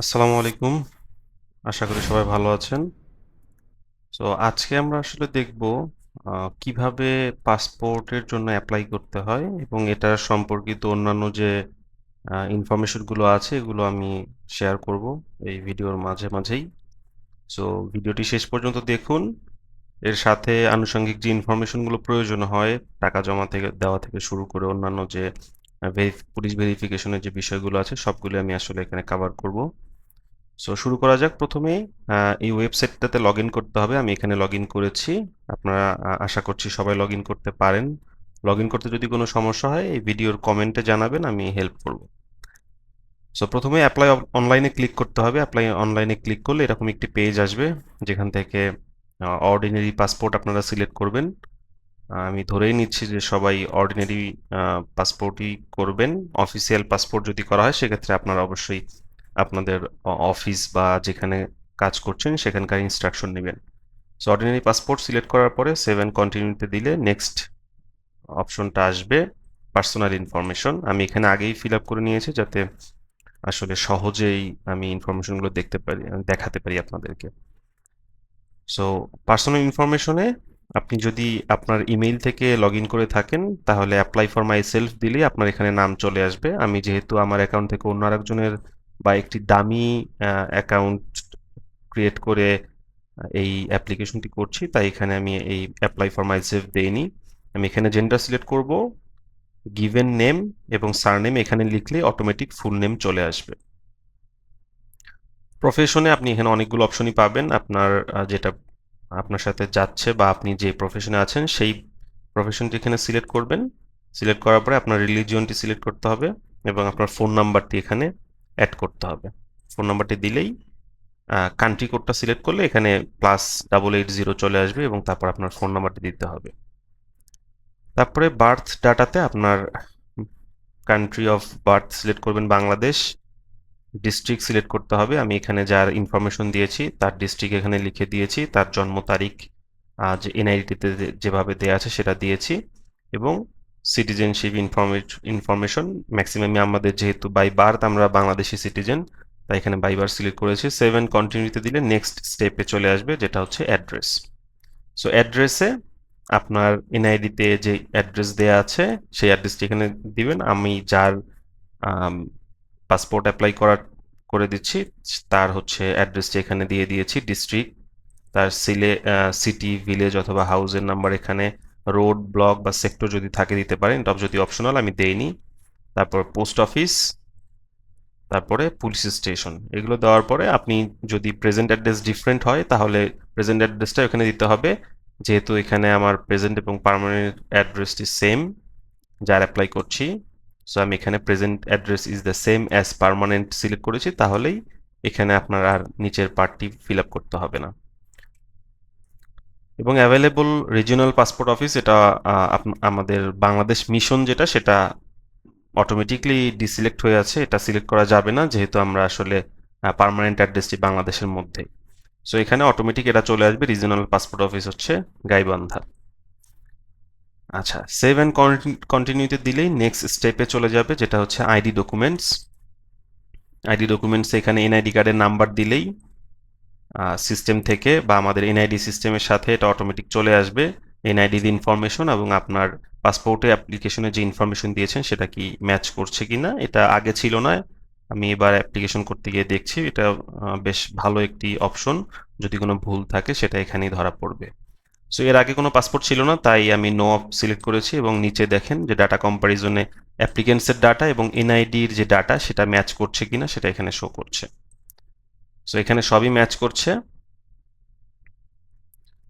আসসালামু আলাইকুম। আশা করি সবাই ভালো আছেন। তো আজকে আমরা আসলে দেখব কীভাবে পাসপোর্টের জন্য অ্যাপ্লাই করতে হয় এবং এটা সম্পর্কিত অন্যান্য যে ইনফরমেশনগুলো আছে এগুলো আমি শেয়ার করব এই ভিডিওর মাঝে মাঝেই। সো ভিডিওটি শেষ পর্যন্ত দেখুন। এর সাথে আনুষঙ্গিক যে ইনফরমেশনগুলো প্রয়োজন হয়, টাকা জমা থেকে, দেওয়া থেকে শুরু করে অন্যান্য যে পুলিশ ভেরিফিকেশনের যে বিষয়গুলো আছে সবগুলো আমি আসলে এখানে কভার করব। সো শুরু করা যাক প্রথমে এই ওয়েবসাইটটাতে লগ করতে হবে। আমি এখানে লগ করেছি। আপনারা আশা করছি সবাই লগ করতে পারেন। লগ করতে যদি কোনো সমস্যা হয়, এই ভিডিওর কমেন্টে জানাবেন, আমি হেল্প করব। সো প্রথমে অ্যাপ্লাই অনলাইনে ক্লিক করতে হবে। অ্যাপ্লাই অনলাইনে ক্লিক করলে এরকম একটি পেজ আসবে, যেখান থেকে অর্ডিনারি পাসপোর্ট আপনারা সিলেক্ট করবেন। আমি ধরেই নিচ্ছি যে সবাই অর্ডিনারি পাসপোর্টই করবেন। অফিসিয়াল পাসপোর্ট যদি করা হয়, সেক্ষেত্রে আপনারা অবশ্যই আপনাদের অফিস বা যেখানে কাজ করছেন সেখানকার ইনস্ট্রাকশন নেবেন। সো অর্ডিনারি পাসপোর্ট সিলেক্ট করার পরে সেভেন কন্টিনিউতে দিলে নেক্সট অপশনটা আসবে পার্সোনাল ইনফরমেশন আমি এখানে আগেই ফিল আপ করে নিয়েছি যাতে আসলে সহজেই আমি ইনফরমেশনগুলো দেখতে পারি, দেখাতে পারি আপনাদেরকে। সো পার্সোনাল ইনফরমেশনে আপনি যদি আপনার ইমেইল থেকে লগ ইন করে থাকেন, তাহলে অ্যাপ্লাই ফর মাই সেলফ দিলেই আপনার এখানে নাম চলে আসবে। আমি যেহেতু আমার অ্যাকাউন্ট থেকে অন্য আরেকজনের বা একটি দামি অ্যাকাউন্ট ক্রিয়েট করে এই অ্যাপ্লিকেশনটি করছি, তাই এখানে আমি এই অ্যাপ্লাই ফর মাই সেলফ দেইনি। আমি এখানে জেন্ডার সিলেক্ট করব গিভেন নেম এবং সারনেম এখানে লিখলে অটোমেটিক ফুল নেম চলে আসবে। প্রফেশনে আপনি এখানে অনেকগুলো অপশনই পাবেন। আপনার যেটা আপনার সাথে যাচ্ছে বা আপনি যে প্রফেশনে আছেন, সেই প্রফেশনটি এখানে সিলেক্ট করবেন। সিলেক্ট করার পরে আপনার রিলিজিয়নটি সিলেক্ট করতে হবে এবং আপনার ফোন নাম্বারটি এখানে অ্যাড করতে হবে। ফোন নাম্বারটি দিলেই কান্ট্রি কোডটা সিলেক্ট করলে এখানে প্লাস ডাবল এইট জিরো চলে আসবে এবং তারপর আপনার ফোন নাম্বারটি দিতে হবে। তারপরে বার্থ ডাটাতে আপনার কান্ট্রি অফ বার্থ সিলেক্ট করবেন বাংলাদেশ ডিস্ট্রিক্ট সিলেক্ট করতে হবে। আমি এখানে যার ইনফরমেশন দিয়েছি, তার ডিস্ট্রিক্ট এখানে লিখে দিয়েছি, তার জন্ম তারিখ যে এনআইডিতে যেভাবে দেওয়া আছে সেটা দিয়েছি এবং সিটিজেনশিপ ইনফরমেশন ম্যাক্সিমামই আমাদের যেহেতু বাই বার্থ আমরা বাংলাদেশি সিটিজেন তাই এখানে বাই বার্থ সিলেক্ট করেছি। সেভেন কন্টিনিউতে দিলে নেক্সট স্টেপে চলে আসবে, যেটা হচ্ছে অ্যাড্রেস সো অ্যাড্রেসে আপনার এনআইডিতে যে অ্যাড্রেস দেয়া আছে, সেই অ্যাড্রেসটি এখানে দিবেন। আমি যার পাসপোর্ট অ্যাপ্লাই করার, করে দিচ্ছি, তার হচ্ছে অ্যাড্রেসটি এখানে দিয়ে দিয়েছি ডিস্ট্রিক্ট তার সিলে সিটি ভিলেজ অথবা হাউসের নাম্বার এখানে রোড ব্লক বা সেক্টর যদি থাকে দিতে পারেন টপ যদি অপশনাল আমি দেইনি তারপর পোস্ট অফিস তারপরে পুলিশ স্টেশন এগুলো দেওয়ার পরে আপনি যদি প্রেজেন্ট অ্যাড্রেস ডিফারেন্ট হয়, তাহলে প্রেজেন্ট অ্যাড্রেসটা এখানে দিতে হবে। যেহেতু এখানে আমার প্রেজেন্ট এবং পারমানেন্ট অ্যাড্রেসটি সেম যার অ্যাপ্লাই করছি। সো আমি এখানে present address is the same as permanent select করেছি, তাহলেই এখানে আপনার আর নিচের পার্টটি ফিল আপ করতে হবে না। এবং অ্যাভেলেবল রিজিওনাল পাসপোর্ট অফিস এটা আমাদের বাংলাদেশ মিশন যেটা, সেটা অটোমেটিকলি ডিসিলেক্ট হয়ে আছে। এটা সিলেক্ট করা যাবে না, যেহেতু আমরা আসলে পার্মানেন্ট অ্যাড্রেসটি বাংলাদেশের মধ্যে সো এখানে অটোমেটিক এটা চলে আসবে। রিজিওনাল পাসপোর্ট অফিস হচ্ছে গাইবান্ধা। আচ্ছা সেভ অ্যান্ড কন্টিনিউতে দিলেই নেক্সট স্টেপে চলে যাবে, যেটা হচ্ছে আইডি ডকুমেন্টস আইডি ডকুমেন্টস এখানে এনআইডি কার্ডের নাম্বার দিলেই সিস্টেম থেকে বা আমাদের এনআইডি সিস্টেমের সাথে এটা অটোমেটিক চলে আসবে। এনআইডির ইনফরমেশন এবং আপনার পাসপোর্টে অ্যাপ্লিকেশনে যে ইনফরমেশন দিয়েছেন সেটা কি ম্যাচ করছে কিনা, এটা আগে ছিল না। আমি এবার অ্যাপ্লিকেশন করতে গিয়ে দেখছি, এটা বেশ ভালো একটি অপশন যদি কোনো ভুল থাকে সেটা এখানেই ধরা পড়বে। সো এর আগে কোনো পাসপোর্ট ছিল না, তাই আমি নো সিলেক্ট করেছি এবং নিচে দেখেন যে ডাটা কম্পারিজনে অ্যাপ্লিকেন্টসের ডাটা এবং এনআইডির যে ডাটা সেটা ম্যাচ করছে কিনা সেটা এখানে শো করছে। সো এখানে সবই ম্যাচ করছে।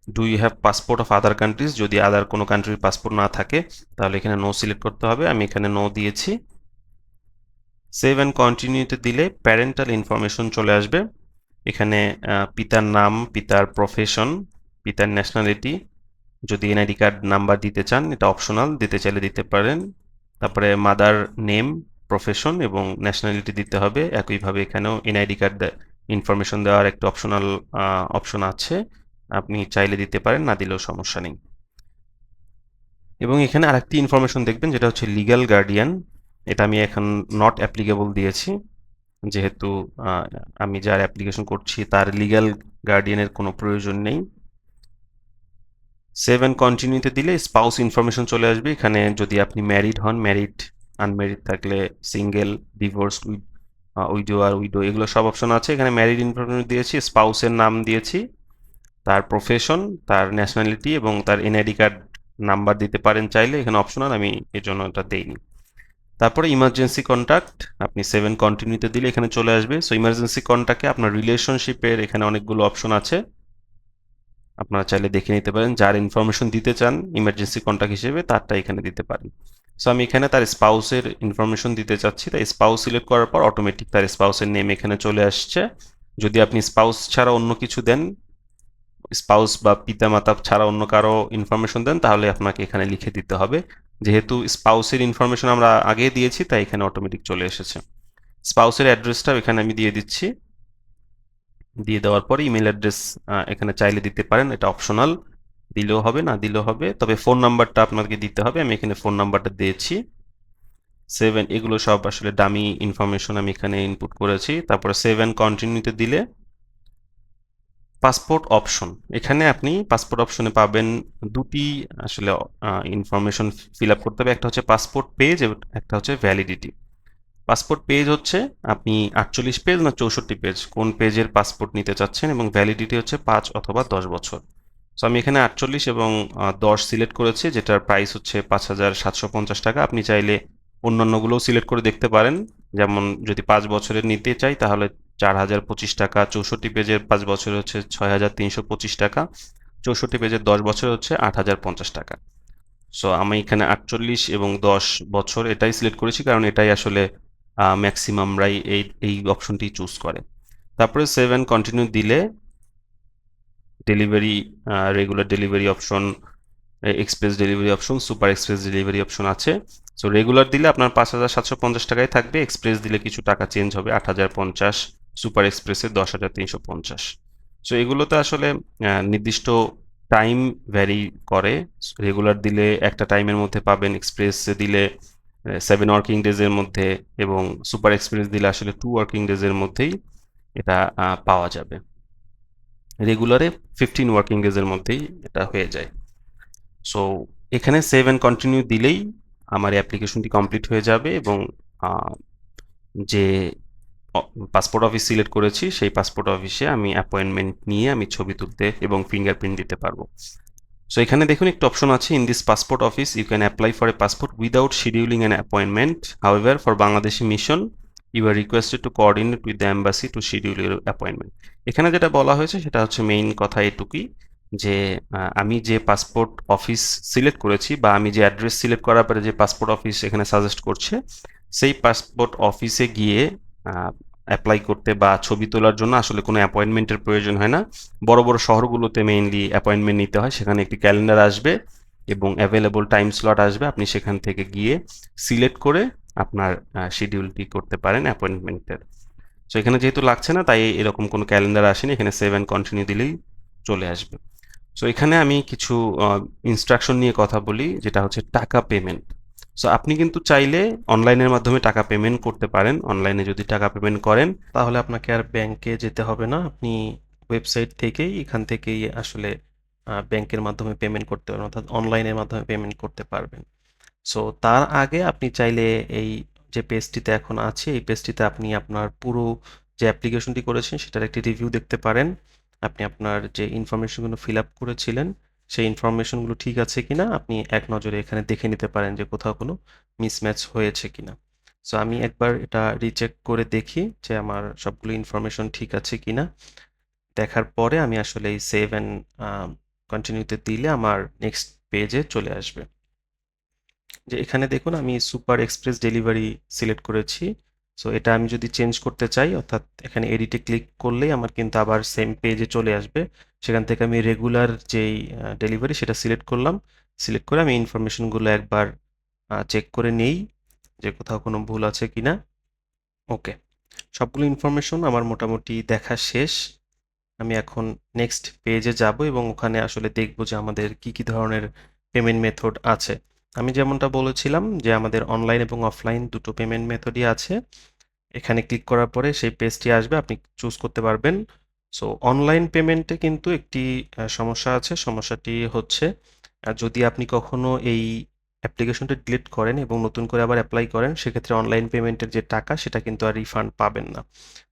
Do you have passport of other countries যদি আদার কোনো কান্ট্রির পাসপোর্ট না থাকে, তাহলে এখানে নো সিলেক্ট করতে হবে। আমি এখানে নো দিয়েছি। সেভ অ্যান্ড কন্টিনিউতে দিলে প্যারেন্টাল ইনফরমেশন চলে আসবে। এখানে পিতার নাম, পিতার প্রফেশন পিতার ন্যাশনালিটি যদি এনআইডি কার্ড নাম্বার দিতে চান, এটা অপশনাল দিতে চাইলে দিতে পারেন। তারপরে মাদার নেম প্রফেশন এবং ন্যাশনালিটি দিতে হবে। একইভাবে এখানেও এনআইডি কার্ড ইনফরমেশন দেওয়ার একটা অপশনাল অপশন আছে। আপনি চাইলে দিতে পারেন, না দিলেও সমস্যা নেই। এবং এখানে আরেকটি ইনফরমেশন দেখবেন, যেটা হচ্ছে লিগ্যাল গার্ডিয়ান এটা আমি এখন নট অ্যাপ্লিকেবল দিয়েছি। যেহেতু আমি যার অ্যাপ্লিকেশন করছি, তার লিগ্যাল গার্ডিয়ানের কোনো প্রয়োজন নেই। সেভ অ্যান্ড কন্টিনিউতে দিলে স্পাউস ইনফরমেশন চলে আসবে। এখানে যদি আপনি ম্যারিড হন ম্যারিড আনম্যারিড থাকলে সিঙ্গেল ডিভোর্স উইডো আর উইডো, এগুলো সব অপশন আছে। এখানে ম্যারিড ইনফরমেশন দিয়েছি স্পাউসের নাম দিয়েছি, তার প্রফেশন তার ন্যাশনালিটি এবং তার এনআইডি কার্ড নাম্বার দিতে পারেন চাইলে, এখানে অপশনাল আমি এর জন্য এটা দেইনি। তারপরে ইমার্জেন্সি কন্ট্যাক্ট আপনি সেভেন কন্টিনিউতে দিলে এখানে চলে আসবে। সো ইমার্জেন্সি কন্ট্যাক্টে আপনার রিলেশনশিপের এখানে অনেকগুলো অপশন আছে। আপনারা চাইলে দেখে নিতে পারেন, যার ইনফরমেশন দিতে চান ইমার্জেন্সি কন্ট্যাক্ট হিসেবে, তারটা এখানে দিতে পারেন। সো আমি এখানে তার স্পাউসের ইনফরমেশন দিতে চাচ্ছি। তাই স্পাউস সিলেক্ট করার পর অটোমেটিক তার স্পাউসের নেম এখানে চলে আসছে। যদি আপনি স্পাউস ছাড়া অন্য কিছু দেন স্পাউস বা পিতামাতা ছাড়া অন্য কারও ইনফরমেশন দেন, তাহলে আপনাকে এখানে লিখে দিতে হবে। যেহেতু স্পাউসের ইনফরমেশন আমরা আগে দিয়েছি, তাই এখানে অটোমেটিক চলে এসেছে। স্পাউসের অ্যাড্রেসটাও এখানে আমি দিয়ে দিচ্ছি। দিয়ে দেওয়ার পরে ইমেল অ্যাড্রেস এখানে চাইলে দিতে পারেন। এটা অপশনাল দিলেও হবে, না দিলেও হবে। তবে ফোন নাম্বারটা আপনাকে দিতে হবে। আমি এখানে ফোন নাম্বারটা দিয়েছি। সেভেন এগুলো সব আসলে দামি ইনফরমেশন আমি এখানে ইনপুট করেছি। তারপরে সেভেন কন্টিনিউতে দিলে পাসপোর্ট অপশন এখানে আপনি পাসপোর্ট অপশনে পাবেন দুটি আসলে ইনফরমেশন ফিল আপ করতে হবে। একটা হচ্ছে পাসপোর্ট পেজ একটা হচ্ছে ভ্যালিডিটি পাসপোর্ট পেজ হচ্ছে আপনি আটচল্লিশ পেজ না চৌষট্টি পেজ কোন পেজের পাসপোর্ট নিতে চাচ্ছেন এবং ভ্যালিডিটি হচ্ছে পাঁচ অথবা দশ বছর? সো আমি এখানে আটচল্লিশ এবং দশ সিলেক্ট করেছি, যেটার প্রাইস হচ্ছে পাঁচ হাজার সাতশো পঞ্চাশ টাকা। আপনি চাইলে অন্যান্যগুলোও সিলেক্ট করে দেখতে পারেন। যেমন, যদি পাঁচ বছরের নিতে চাই, তাহলে চার হাজার পঁচিশ টাকা। চৌষট্টি পেজের পাঁচ বছর হচ্ছে ছয় হাজার তিনশো পঁচিশ টাকা। চৌষট্টি পেজের দশ বছর হচ্ছে আট হাজার পঞ্চাশ টাকা। সো আমি এখানে আটচল্লিশ এবং দশ বছর এটাই সিলেক্ট করেছি, কারণ এটাই আসলে ম্যাক্সিমামরাই এই এই অপশনটি চুজ করে। তারপরে সেভেন কন্টিনিউ দিলে delivery regular delivery option express delivery option super express delivery option আছে। সো রেগুলার দিলে আপনার পাঁচ হাজার সাতশো পঞ্চাশ টাকায় থাকবে। এক্সপ্রেস দিলে কিছু টাকা চেঞ্জ হবে আট হাজার পঞ্চাশ সুপার এক্সপ্রেসে দশ হাজার তিনশো পঞ্চাশ। সো এগুলোতে আসলে নির্দিষ্ট টাইম ভ্যারি করে। রেগুলার দিলে একটা টাইমের মধ্যে পাবেন এক্সপ্রেসে দিলে সেভেন ওয়ার্কিং ডেজের মধ্যে এবং সুপার এক্সপ্রেস দিলে আসলে টু ওয়ার্কিং ডেজের মধ্যেই এটা পাওয়া যাবে। রেগুলারে ফিফটিন ওয়ার্কিং ডেজের মধ্যেই এটা হয়ে যায়। সো এখানে সেভ অ্যান্ড কন্টিনিউ দিলেই আমার অ্যাপ্লিকেশনটি কমপ্লিট হয়ে যাবে এবং যে পাসপোর্ট অফিস সিলেক্ট করেছি, সেই পাসপোর্ট অফিসে আমি অ্যাপয়েন্টমেন্ট নিয়ে আমি ছবি তুলতে এবং ফিঙ্গারপ্রিন্ট দিতে পারব। সো এখানে দেখুন একটু অপশন আছে in this passport office you can apply for a passport without scheduling an appointment however for Bangladeshi mission you are requested to coordinate with the embassy to schedule your appointment এখানে যেটা বলা হয়েছে, সেটা হচ্ছে main কথা এটুকুই যে আমি যে পাসপোর্ট অফিস সিলেক্ট করেছি বা আমি যে অ্যাড্রেস সিলেক্ট করার পরে যে পাসপোর্ট অফিস এখানে সাজেস্ট করছে, সেই পাসপোর্ট অফিসে গিয়ে অ্যাপ্লাই করতে বা ছবি তোলার জন্য আসলে কোনো অ্যাপয়েন্টমেন্টের প্রয়োজন হয় না। বড় বড় শহরগুলোতে মেইনলি অ্যাপয়েন্টমেন্ট নিতে হয়, সেখানে একটি ক্যালেন্ডার আসবে এবং অ্যাভেলেবল টাইম স্লট আসবে। আপনি সেখান থেকে গিয়ে সিলেক্ট করে আপনার শিডিউলটি করতে পারেন অ্যাপয়েন্টমেন্টের সো এখানে যেহেতু লাগছে না, তাই এরকম কোনো ক্যালেন্ডার আসেনি। এখানে সেভেন কন্টিনিউ দিলেই চলে আসবে। সো এখানে আমি কিছু ইনস্ট্রাকশন নিয়ে কথা বলি, যেটা হচ্ছে টাকা পেমেন্ট সো আপনি কিন্তু চাইলে অনলাইনের মাধ্যমে টাকা পেমেন্ট করতে পারেন। অনলাইনে যদি টাকা পেমেন্ট করেন, তাহলে আপনাকে আর ব্যাংকে যেতে হবে না। আপনি ওয়েবসাইট থেকেই, এখান থেকেই আসলে ব্যাংকের মাধ্যমে পেমেন্ট করতে পারবেন, অর্থাৎ অনলাইনের মাধ্যমে পেমেন্ট করতে পারবেন। সো তার আগে আপনি চাইলে এই যে পেজটিতে এখন আছে, এই পেজটিতে আপনি আপনার পুরো যে অ্যাপ্লিকেশনটি করেছেন, সেটার একটি রিভিউ দেখতে পারেন। আপনি আপনার যে ইনফরমেশনগুলো ফিল আপ করেছিলেন, সেই ইনফরমেশনগুলো ঠিক আছে কিনা, আপনি এক নজরে এখানে দেখে নিতে পারেন যে কোথাও কোনো মিসম্যাচ হয়েছে কিনা। সো আমি একবার এটা রিচেক করে দেখি যে আমার সবগুলো ইনফরমেশন ঠিক আছে কিনা। দেখার পরে আমি আসলে এই সেভ অ্যান্ড কন্টিনিউতে দিলে আমার নেক্সট পেজে চলে আসবে। যে এখানে দেখুন আমি সুপার এক্সপ্রেস ডেলিভারি সিলেক্ট করেছি। সো এটা আমি যদি চেঞ্জ করতে চাই, অর্থাৎ এখানে এডিটে ক্লিক করলেই আমার কিন্তু আবার সেম পেজে চলে আসবে। সেখান থেকে আমি রেগুলার যেই ডেলিভারি সেটা সিলেক্ট করলাম। সিলেক্ট করে আমি ইনফরমেশনগুলো একবার চেক করে নেই যে কোথাও কোনো ভুল আছে কি না ওকে সবগুলো ইনফরমেশন আমার মোটামুটি দেখা শেষ। আমি এখন নেক্সট পেজে যাব এবং ওখানে আসলে দেখব যে আমাদের কি কি ধরনের পেমেন্ট মেথড আছে। আমি যেমনটা বলেছিলাম যে আমাদের অনলাইন এবং অফলাইন দুটো পেমেন্ট মেথডই আছে। এখানে ক্লিক করার পরে সেই পেজটি আসবে, আপনি চুজ করতে পারবেন। সো অনলাইন পেমেন্টে কিন্তু একটি সমস্যা আছে। সমস্যাটি হচ্ছে যদি আপনি কখনো এই অ্যাপ্লিকেশনটা ডিলিট করেন এবং নতুন করে আবার অ্যাপ্লাই করেন, সেক্ষেত্রে অনলাইন পেমেন্টের যে টাকা, সেটা কিন্তু আর রিফান্ড পাবেন না।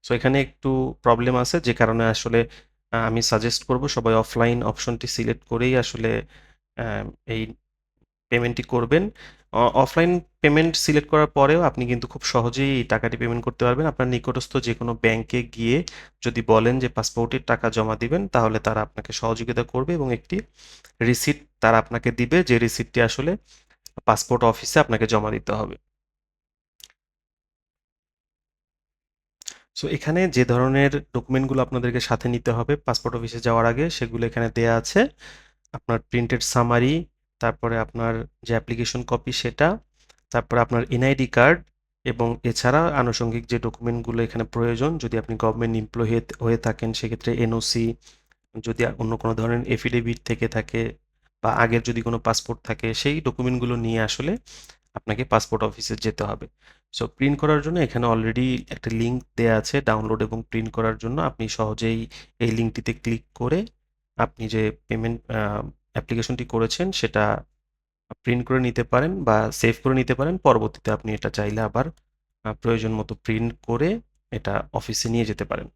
সো এখানে একটু প্রবলেম আছে, যে কারণে আসলে আমি সাজেস্ট করব সবাই অফলাইন অপশনটি সিলেক্ট করেই আসলে এই পেমেন্টটি করবেন। অফলাইন পেমেন্ট সিলেক্ট করার পরেও আপনি কিন্তু খুব সহজেই এই টাকাটি পেমেন্ট করতে পারবেন। আপনার নিকটস্থ যে কোনো ব্যাংকে গিয়ে যদি বলেন যে পাসপোর্টের টাকা জমা দিবেন, তাহলে তারা আপনাকে সহযোগিতা করবে এবং একটি রিসিট তারা আপনাকে দিবে, যে রিসিটটি আসলে পাসপোর্ট অফিসে আপনাকে জমা দিতে হবে। সো এখানে যে ধরনের ডকুমেন্টগুলো আপনাদেরকে সাথে নিতে হবে পাসপোর্ট অফিসে যাওয়ার আগে, সেগুলো এখানে দেয়া আছে। আপনার প্রিন্টেড সামারি তারপরে আপনার যে অ্যাপ্লিকেশন কপি সেটা, তারপরে আপনার এনআইডি কার্ড এবং এছাড়া আনুষঙ্গিক যে ডকুমেন্টগুলো এখানে প্রয়োজন, যদি আপনি গভর্নমেন্ট এমপ্লয়ি হয়ে থাকেন, সেক্ষেত্রে এনওসি যদি অন্য কোনো ধরনের এফিডেভিট থেকে থাকে বা আগের যদি কোনো পাসপোর্ট থাকে, সেই ডকুমেন্টগুলো নিয়ে আসলে আপনাকে পাসপোর্ট অফিসে যেতে হবে। সো প্রিন্ট করার জন্য এখানে অলরেডি একটা লিঙ্ক দেওয়া আছে ডাউনলোড এবং প্রিন্ট করার জন্য। আপনি সহজেই এই লিঙ্কটিতে ক্লিক করে আপনি যে পেমেন্ট অ্যাপ্লিকেশনটি করেছেন, সেটা প্রিন্ট করে নিতে পারেন বা সেভ করে নিতে পারেন। পরবর্তীতে আপনি এটা চাইলে আবার প্রয়োজন মতো প্রিন্ট করে এটা অফিসে নিয়ে যেতে পারেন।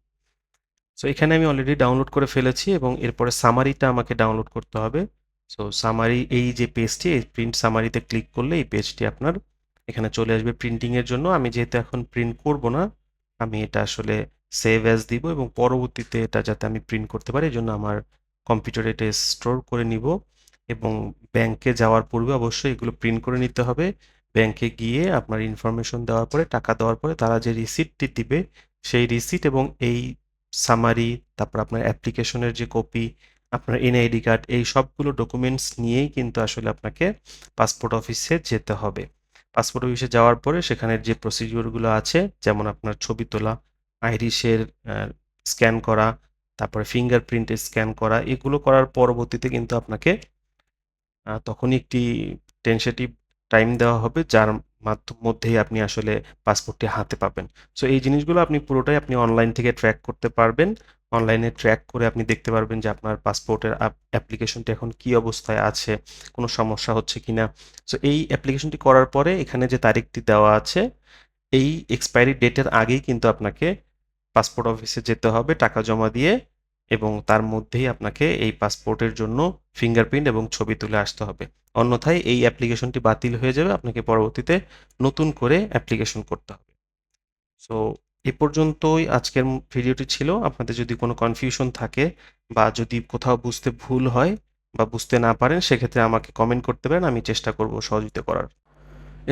সো এখানে আমি অলরেডি ডাউনলোড করে ফেলেছি এবং এরপরে সামারিটা আমাকে ডাউনলোড করতে হবে। সো সামারি এই যে পেজটি এই প্রিন্ট সামারিতে ক্লিক করলে এই পেজটি আপনার এখানে চলে আসবে প্রিন্টিংয়ের জন্য। আমি যেহেতু এখন প্রিন্ট করব না, আমি এটা আসলে সেভ অ্যাজ দিব এবং পরবর্তীতে এটা যাতে আমি প্রিন্ট করতে পারি এই জন্য আমার কম্পিউটারে এটা স্টোর করে নিব এবং ব্যাংকে যাওয়ার পূর্বে অবশ্যই এগুলো প্রিন্ট করে নিতে হবে। ব্যাংকে গিয়ে আপনার ইনফরমেশন দেওয়ার পরে, টাকা দেওয়ার পরে তারা যে রিসিপ্টটি দিবে, সেই রিসিট এবং এই সামারি তারপর আপনার অ্যাপ্লিকেশনের যে কপি আপনার এনআইডি কার্ড এই সবগুলো ডকুমেন্টস নিয়েই কিন্তু আসলে আপনাকে পাসপোর্ট অফিসে যেতে হবে। পাসপোর্ট অফিসে যাওয়ার পরে সেখানের যে প্রসিডিওরগুলো আছে, যেমন আপনার ছবি তোলা আইরিশের স্ক্যান করা তারপরে ফিঙ্গারপ্রিন্টের স্ক্যান করা, এগুলো করার পরবর্তীতে কিন্তু আপনাকে তখনই একটি টেনশেটিভ টাইম দেওয়া হবে, যার মাধ্যম মধ্যেই আপনি আসলে পাসপোর্টটি হাতে পাবেন। সো এই জিনিসগুলো আপনি পুরোটাই আপনি অনলাইন থেকে ট্র্যাক করতে পারবেন। অনলাইনে ট্র্যাক করে আপনি দেখতে পারবেন যে আপনার পাসপোর্টের অ্যাপ্লিকেশনটি এখন কি অবস্থায় আছে, কোনো সমস্যা হচ্ছে কিনা। সো এই অ্যাপ্লিকেশনটি করার পরে এখানে যে তারিখটি দেওয়া আছে, এই এক্সপায়ারি ডেটের আগেই কিন্তু আপনাকে পাসপোর্ট অফিসে যেতে হবে, টাকা জমা দিয়ে এবং তার মধ্যেই আপনাকে এই পাসপোর্টের জন্য ফিঙ্গারপ্রিন্ট এবং ছবি তুলে আসতে হবে। অন্যথায় এই অ্যাপ্লিকেশনটি বাতিল হয়ে যাবে, আপনাকে পরবর্তীতে নতুন করে অ্যাপ্লিকেশন করতে হবে। সো এ পর্যন্তই আজকের ভিডিওটি ছিল। আপনাদের যদি কোনো কনফিউশন থাকে বা যদি কোথাও বুঝতে ভুল হয় বা বুঝতে না পারেন, সেক্ষেত্রে আমাকে কমেন্ট করতে পারেন, আমি চেষ্টা করব সহযোগিতা করার।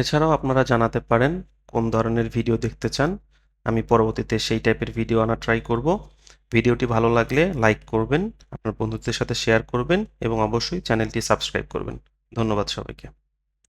এছাড়াও আপনারা জানাতে পারেন কোন ধরনের ভিডিও দেখতে চান। আমি পরবর্তীতে সেই টাইপের ভিডিও আনা ট্রাই করব। ভিডিওটি ভালো লাগলে লাইক করবেন, আপনার বন্ধুদের সাথে শেয়ার করবেন এবং অবশ্যই চ্যানেলটি সাবস্ক্রাইব করবেন। ধন্যবাদ সবাইকে।